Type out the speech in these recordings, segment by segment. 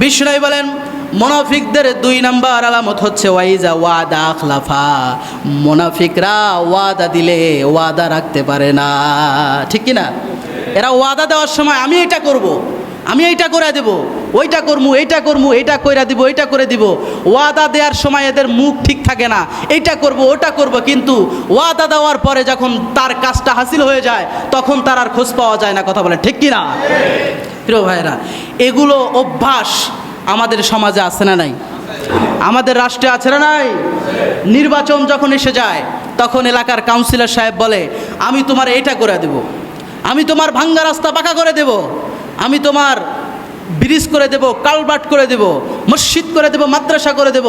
বিষ্ণু বলেন, মোনাফিকদের দুই নাম্বার আলামত হচ্ছে ওয়াইজা ওয়াদা আখলাফা। মোনাফিকরা ওয়াদা দিলে ওয়াদা রাখতে পারে না। ঠিক কি না? এরা ওয়াদা দেওয়ার সময় আমি এটা করব। আমি এইটা করে দেব, ওইটা করমু, এইটা করমু, এইটা কইরা দিব, এইটা করে দিব। ওয়াদা দেওয়ার সময় এদের মুখ ঠিক থাকে না, এইটা করব, ওটা করব, কিন্তু ওয়াদা দেওয়ার পরে যখন তার কাজটা হাসিল হয়ে যায়, তখন তার আর খোঁজ পাওয়া যায় না, কথা বলে ঠিক কি না? প্রিয় ভাইরা এগুলো অভ্যাস আমাদের সমাজে আছে না নাই? আমাদের রাষ্ট্রে আছে না নাই? নির্বাচন যখন এসে যায়, তখন এলাকার কাউন্সিলর সাহেব বলে, আমি তোমার এটা করে দেব। আমি তোমার ভাঙ্গা রাস্তা পাকা করে দেব। আমি তোমার ব্রিজ করে দেব, কালবাট করে দেব, মসজিদ করে দেব, মাদ্রাসা করে দেব।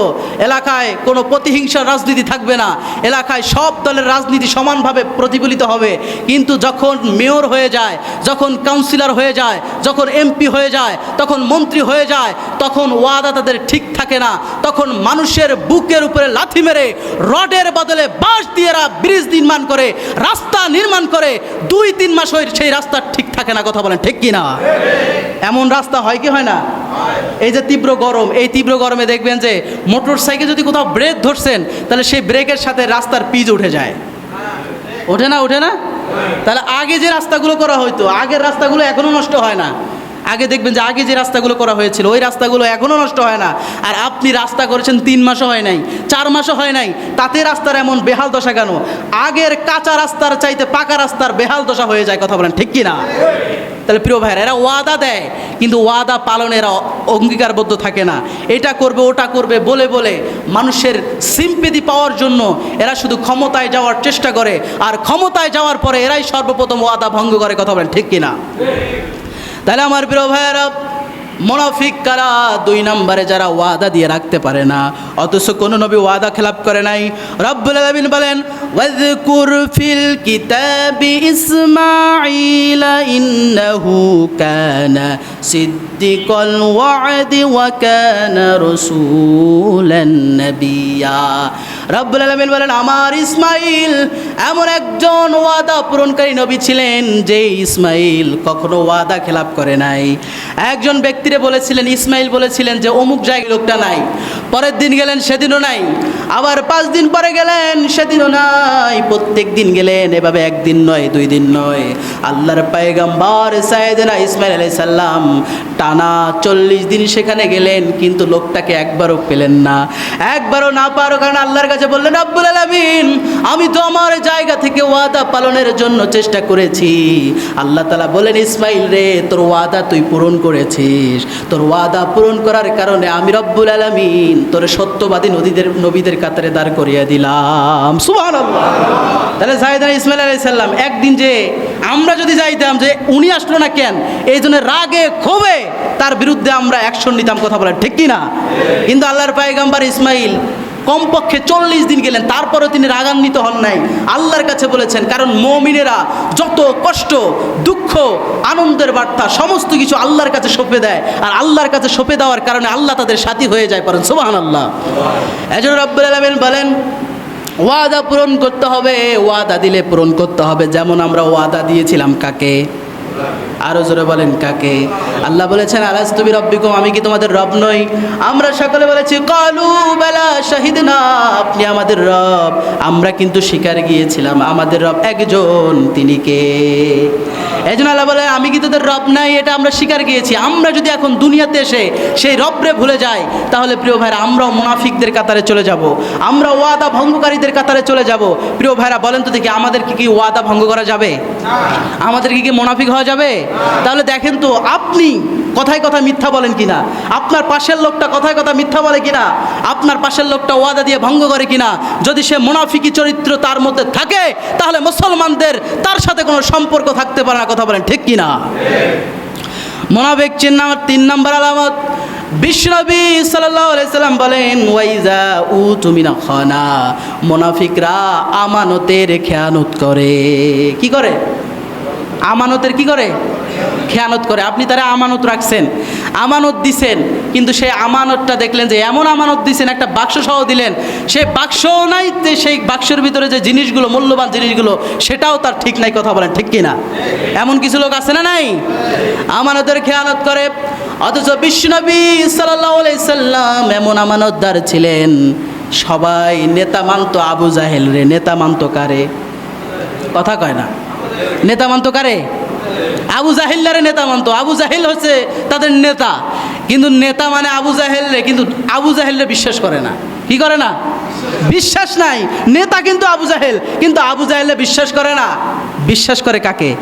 এলাকায় কোনো প্রতিহিংসার রাজনীতি থাকবে না। এলাকায় সব দলের রাজনীতি সমানভাবে প্রতিফলিত হবে। কিন্তু যখন মেয়র হয়ে যায়, যখন কাউন্সিলর হয়ে যায়, যখন এমপি হয়ে যায়, তখন মন্ত্রী হয়ে যায়, তখন ওয়াদা তাদের ঠিক থাকে না। তখন মানুষের বুকের উপরে লাথি মেরে রডের বদলে বাঁশ দিয়ে ব্রিজ নির্মাণ করে, রাস্তা নির্মাণ করে, দুই তিন মাস হয়ে সেই রাস্তা ঠিক থাকে না, কথা বলেন ঠিক কি না এমন রাস্তা হয় কি হয় না? এই যে তীব্র গরম, এই তীব্র গরমে দেখবেন যে মোটর সাইকেল যদি কোথাও ব্রেক ধরছেন, তাহলে সেই ব্রেকের সাথে রাস্তার পিচ উঠে যায়। ওঠে না ওঠে না? তাহলে আগে যে রাস্তাগুলো করা হতো আগের রাস্তাগুলো এখনও নষ্ট হয় না। আগে দেখবেন যে আগে যে রাস্তাগুলো করা হয়েছিল, ওই রাস্তাগুলো এখনও নষ্ট হয় না। আর আপনি রাস্তা করেছেন তিন মাসও হয় নাই, চার মাসও হয় নাই, তাতে রাস্তার এমন বেহাল দশা কেন? আগের কাঁচা রাস্তার চাইতে পাকা রাস্তার বেহাল দশা হয়ে যায়, কথা বলেন ঠিক কি না তাহলে প্রিয় ভাইরা এরা ওয়াদা দেয়, কিন্তু ওয়াদা পালনের এরা অঙ্গীকারবদ্ধ থাকে না। এটা করবে, ওটা করবে, বলে বলে মানুষের সিম্পেদি পাওয়ার জন্য এরা শুধু ক্ষমতায় যাওয়ার চেষ্টা করে, আর ক্ষমতায় যাওয়ার পরে এরাই সর্বপ্রথম ওয়াদা ভঙ্গ করে, কথা বলেন ঠিক কিনা? তাহলে আমার প্রিয় ভাইয়েরা মোনাফিক কারা? দুই নম্বরে যারা ওয়াদা দিয়ে রাখতে পারে না। অথচ কোনো নবী ওয়াদা খেলাপ করে নাই। রব্বুল আলামিন বলেন ওয়াজকুর ফিল কিতাবি ইসমাঈল ইন্নাহু কানা ওয়াদি ওয়া কানা রাসূলান নাবিয়্যা রব্বুল আলামিন বলেন, আমার ইসমাইল এমন একজন ওয়াদা পূরণকারী নবী ছিলেন যে ইসমাইল কখনো ওয়াদা খেলাপ করে নাই। একজন ব্যক্তিরে বলেছিলেন, ইসমাইল বলেছিলেন যে, অমুক জায়গায় লোকটা নাই, পরের দিন গেলেন, সেদিনও নাই, আবার পাঁচ দিন পরে গেলেন, সেদিনও নাই। প্রত্যেক দিন গেলেন, এভাবে একদিন নয়, দুই দিন নয়। আল্লাহর পায়গাম্বার সাইয়েদনা ইসমাইল আলাইহিস সালাম টানা চল্লিশ দিন সেখানে গেলেন, কিন্তু লোকটাকে একবারও পেলেন না। একবারও না পারো কারণ আল্লাহর কাছে বললেন আব্বুল আলামিন, আমি তো আমার জায়গা থেকে ওয়াদা পালনের জন্য চেষ্টা করেছি। আল্লাহ তালা বলেন, ইসমাইল রে, তোর ওয়াদা তুই পূরণ করেছিস। তোর ওয়াদা পূরণ করার কারণে আমি রব্বুল আলামিন তোর সত্যবাদী নদীদের নবীদের কাতারে দাঁড় করিয়ে দিলাম। সুবহানাল্লাহ। তাহলে জাহিদান ইসমাইল আলাইহিস সালাম, একদিন যে আমরা যদি যাইতাম যে উনি আসলো না কেন, এই জন্য রাগে, ক্ষোভে তার বিরুদ্ধে আমরা অ্যাকশন নিতাম কথা বলে ঠিক কি না কিন্তু আল্লাহর পায়গাম্বার ইসমাইল কমপক্ষে চল্লিশ দিন গেলেন, তারপরেও তিনি রাগান্বিত হন নাই। আল্লাহর কাছে বলেছেন, কারণ মমিনেরা যত কষ্ট, দুঃখ, আনন্দের বার্তা, সমস্ত কিছু আল্লাহর কাছে সঁপে দেয়, আর আল্লাহর কাছে সঁপে দেওয়ার কারণে আল্লাহ তাদের সাথী হয়ে যায় পারেন সুবাহান আল্লাহ এজন্য রব্বুল আলমিন বলেন ওয়াদা পূরণ করতে হবে ওয়াদা দিলে পূরণ করতে হবে। যেমন আমরা ওয়াদা দিয়েছিলাম কাকে? আরও জোরে বলেন, কাকে? আল্লাহ বলেছেন আলাজ তুমি রব্বিকুম, আমি কি তোমাদের রব নই? আমরা সকলে বলেছি, কলু বেলা শাহিদ না আপনি আমাদের রব। আমরা কিন্তু শিকার গিয়েছিলাম, আমাদের রব একজন, তিনি কে? এই জন্য আল্লাহ বলে, আমি কি তোদের রব নাই? এটা আমরা শিকার গিয়েছি। আমরা যদি এখন দুনিয়াতে এসে সেই রবরে ভুলে যাই, তাহলে প্রিয় ভাইরা, আমরাও মুনাফিকদের কাতারে চলে যাব। আমরা ওয়াদা ভঙ্গকারীদের কাতারে চলে যাব। প্রিয় ভাইরা, বলেন তো দেখি, আমাদের কি কি ওয়াদা ভঙ্গ করা যাবে? আমাদের কি কি মুনাফিক হওয়া যাবে? তাহলে দেখেন তো, আপনি কথায় কথা মিথ্যা বলেন কিনা? আপনার পাশের লোকটা কথায় কথা মিথ্যা বলে কিনা? আপনার পাশের লোকটা ওয়াদা দিয়ে ভঙ্গ করে কিনা? যদি সে মুনাফিকি চরিত্র তার মধ্যে থাকে, তাহলে মুসলমানদের তার সাথে কোনো সম্পর্ক থাকতে পারে না, কথা বলেন ঠিক কিনা? মোনাফিক চিহ্ন তিন নম্বর আলামত। বিশ্বনবী সাল্লাম বলেন, ওয়াইজা উ তুমি না খানা। মোনাফিকরা আমানতের খেয়ানত করে। কি করে? আমানতের কি করে? খেয়ানত করে। আপনি তারা আমানত রাখছেন। আমানত দিছেন, কিন্তু সেই আমানতটা দেখলেন যে এমন আমানত দিছেন, একটা বাক্স সহ দিলেন। সে বাক্স নাই সেই বাক্সের ভিতরে যে জিনিসগুলো, মূল্যবান জিনিসগুলো, সেটাও তার ঠিক নাই কথা বলেন, ঠিক কিনা? এমন কিছু লোক আছে না নাই? আমানতের খেয়ানত করে। অথচ বিশ্বনবী সাল্লাম এমন আমানতদার ছিলেন। সবাই নেতা মানত আবু জাহেল রে, নেতা মানত কারে? কথা কয় না। নেতা মানত কারে? আবু জাহিল্লারে নেতা মানত। আবু জাহিল হচ্ছে তাদের নেতা। কিন্তু নেতা মানে আবু জাহেল কিন্তু আবু জাহেলরে বিশ্বাস করে না। কি করে না? বিশ্বাস নাই। নেতা কিন্তু আবু জাহেল, কিন্তু আবু জাহেলে বিশ্বাস করে না। বিশ্বাস করে কাকে?